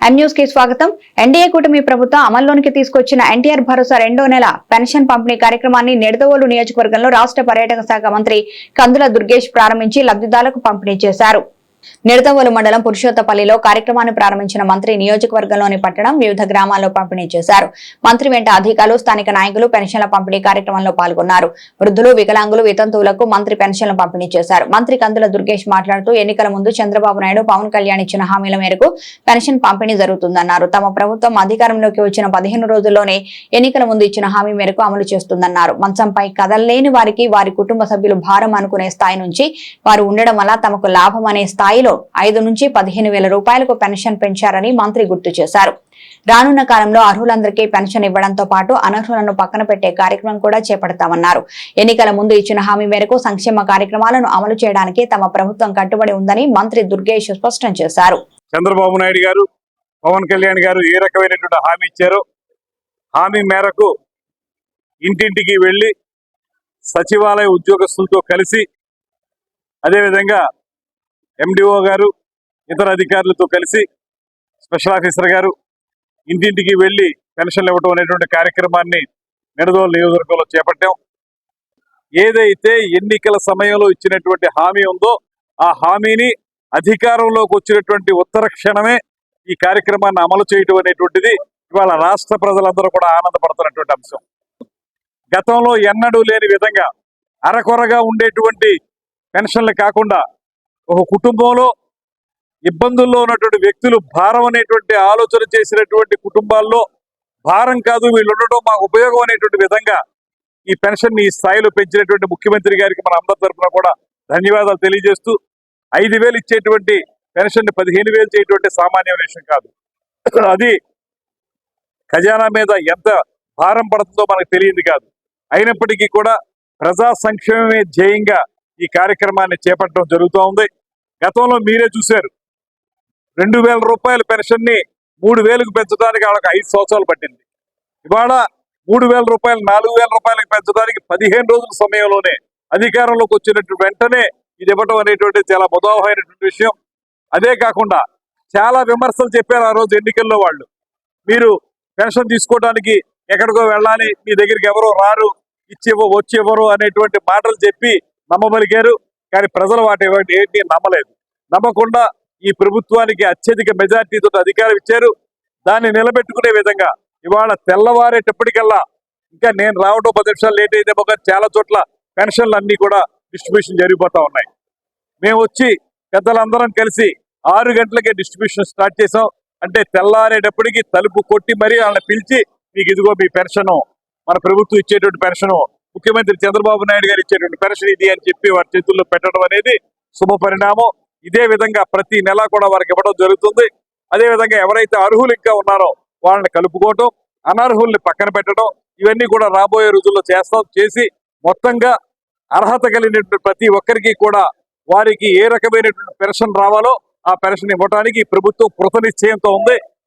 న్యూస్కి స్వాగతం. ఎన్డీఏ కూటమి ప్రభుత్వం అమల్లోనికి తీసుకొచ్చిన ఎన్టీఆర్ భరోసా రెండో నెల పెన్షన్ పంపిణీ కార్యక్రమాన్ని నిడదవోలు నియోజకవర్గంలో రాష్ట్ర పర్యాటక శాఖ మంత్రి కందుల దుర్గేష్ ప్రారంభించి లబ్ధిదారులకు పంపిణీ చేశారు. నిడదవోలు మండలం పురుషోత్తపల్లిలో కార్యక్రమాన్ని ప్రారంభించిన మంత్రి నియోజకవర్గంలోని పట్టణం వివిధ గ్రామాల్లో పంపిణీ చేశారు. మంత్రి వెంట అధికారులు స్థానిక నాయకులు పెన్షన్ల పంపిణీ కార్యక్రమంలో పాల్గొన్నారు. వృద్ధులు వికలాంగులు వితంతువులకు మంత్రి పెన్షన్లు పంపిణీ చేశారు. మంత్రి కందుల దుర్గేష్ మాట్లాడుతూ ఎన్నికల ముందు చంద్రబాబు నాయుడు పవన్ కళ్యాణ్ ఇచ్చిన హామీల మేరకు పెన్షన్ పంపిణీ జరుగుతుందన్నారు. తమ ప్రభుత్వం అధికారంలోకి వచ్చిన పదిహేను రోజుల్లోనే ఎన్నికల ముందు ఇచ్చిన హామీ మేరకు అమలు చేస్తుందన్నారు. మంచంపై కదలలేని వారికి వారి కుటుంబ సభ్యులు భారం అనుకునే స్థాయి నుంచి వారు ఉండడం వల్ల తమకు లాభం అనే స్థాయి స్థాయిలో ఐదు నుంచి పదిహేను వేల రూపాయలకు పెన్షన్ పెంచారని మంత్రి గుర్తు చేశారు. రానున్న కాలంలో అర్హులందరికీ పెన్షన్ ఇవ్వడంతో పాటు అనర్హులను పక్కన పెట్టే కార్యక్రమం కూడా చేపడతామన్నారు. ఎన్నికల ముందు ఇచ్చిన హామీ మేరకు సంక్షేమ కార్యక్రమాలను అమలు చేయడానికి తమ ప్రభుత్వం కట్టుబడి ఉందని మంత్రి దుర్గేష్ స్పష్టం చేశారు. చంద్రబాబు నాయుడు గారు పవన్ కళ్యాణ్ గారు ఏ రకమైనటువంటి హామీ ఇచ్చారో హామీ మేరకు ఇంటింటికి వెళ్ళి సచివాలయ ఉద్యోగస్తులతో కలిసి అదేవిధంగా ఎండిఓ గారు ఇతర అధికారులతో కలిసి స్పెషల్ ఆఫీసర్ గారు ఇంటింటికి వెళ్ళి పెన్షన్లు ఇవ్వటం అనేటువంటి కార్యక్రమాన్ని నిడదోలు నియోజకవర్గంలో చేపట్టాం. ఏదైతే ఎన్నికల సమయంలో ఇచ్చినటువంటి హామీ ఉందో ఆ హామీని అధికారంలోకి వచ్చినటువంటి ఉత్తర క్షణమే ఈ కార్యక్రమాన్ని అమలు చేయటం అనేటువంటిది ఇవాళ రాష్ట్ర ప్రజలందరూ కూడా ఆనందపడుతున్నటువంటి అంశం. గతంలో ఎన్నడూ లేని విధంగా అరకొరగా ఉండేటువంటి పెన్షన్లు కాకుండా ఒక కుటుంబంలో ఇబ్బందుల్లో ఉన్నటువంటి వ్యక్తులు భారం అనేటువంటి ఆలోచన చేసినటువంటి కుటుంబాల్లో భారం కాదు వీళ్ళు ఉండటం మాకు ఉపయోగం అనేటువంటి విధంగా ఈ పెన్షన్ ఈ స్థాయిలో పెంచినటువంటి ముఖ్యమంత్రి గారికి మన అందరి తరఫున కూడా ధన్యవాదాలు తెలియజేస్తూ ఐదు వేలు ఇచ్చేటువంటి పెన్షన్ని పదిహేను వేలు చేయటువంటి సామాన్యమైన విషయం కాదు. అది ఖజానా మీద ఎంత భారం పడుతుందో మనకు తెలియదు కాదు. అయినప్పటికీ కూడా ప్రజా సంక్షేమమే ధ్యేయంగా ఈ కార్యక్రమాన్ని చేపట్టడం జరుగుతూ ఉంది. గతంలో మీరే చూశారు. రెండు వేల రూపాయల పెన్షన్ని మూడు వేలకు పెంచడానికి వాళ్ళకి ఐదు సంవత్సరాలు పట్టింది. ఇవాళ మూడు వేల రూపాయలు నాలుగు వేల రూపాయలకు పెంచడానికి పదిహేను రోజుల సమయంలోనే అధికారంలోకి వచ్చినట్టు వెంటనే ఇది ఇవ్వటం అనేటువంటి చాలా ముదావహమైనటువంటి విషయం. అదే కాకుండా చాలా విమర్శలు చెప్పారు ఆ రోజు ఎన్నికల్లో వాళ్ళు. మీరు పెన్షన్ తీసుకోవడానికి ఎక్కడికో వెళ్ళాలి మీ దగ్గరికి ఎవరో రారు ఇచ్చి వచ్చి ఇవ్వరు అనేటువంటి మాటలు చెప్పి నమ్మబలిగారు. కానీ ప్రజలు వాటి ఏంటి నమ్మలేదు. నమ్మకుండా ఈ ప్రభుత్వానికి అత్యధిక మెజార్టీతో అధికారం ఇచ్చారు. దాన్ని నిలబెట్టుకునే విధంగా ఇవాళ తెల్లవారేటప్పటికల్లా ఇంకా నేను రావడం పది నిమిషాలు లేట్ అయితే కానీ చాలా చోట్ల పెన్షన్లు అన్నీ కూడా డిస్ట్రిబ్యూషన్ జరిగిపోతా ఉన్నాయి. మేము వచ్చి పెద్దలందరం కలిసి ఆరు గంటలకే డిస్ట్రిబ్యూషన్ స్టార్ట్ చేసాం అంటే తెల్లారేటప్పటికి తలుపు కొట్టి మరీ వాళ్ళని పిలిచి మీకు ఇదిగో మీ పెన్షన్ మన ప్రభుత్వం ఇచ్చేటువంటి పెన్షన్ ముఖ్యమంత్రి చంద్రబాబు నాయుడు గారు ఇచ్చేటువంటి పెన్షన్ ఇది అని చెప్పి వారి చేతుల్లో పెట్టడం అనేది శుభ పరిణామం. ఇదే విధంగా ప్రతి నెల కూడా వారికి ఇవ్వడం జరుగుతుంది. అదే విధంగా ఎవరైతే అర్హులు ఇంకా ఉన్నారో వాళ్ళని కలుపుకోవటం అనర్హుల్ని పక్కన పెట్టడం ఇవన్నీ కూడా రాబోయే రోజుల్లో చేస్తాం. చేసి మొత్తంగా అర్హత కలిగినటువంటి ప్రతి ఒక్కరికి కూడా వారికి ఏ రకమైనటువంటి పెన్షన్ రావాలో ఆ పెన్షన్ ఇవ్వడానికి ప్రభుత్వం కృత నిశ్చయంతో ఉంది.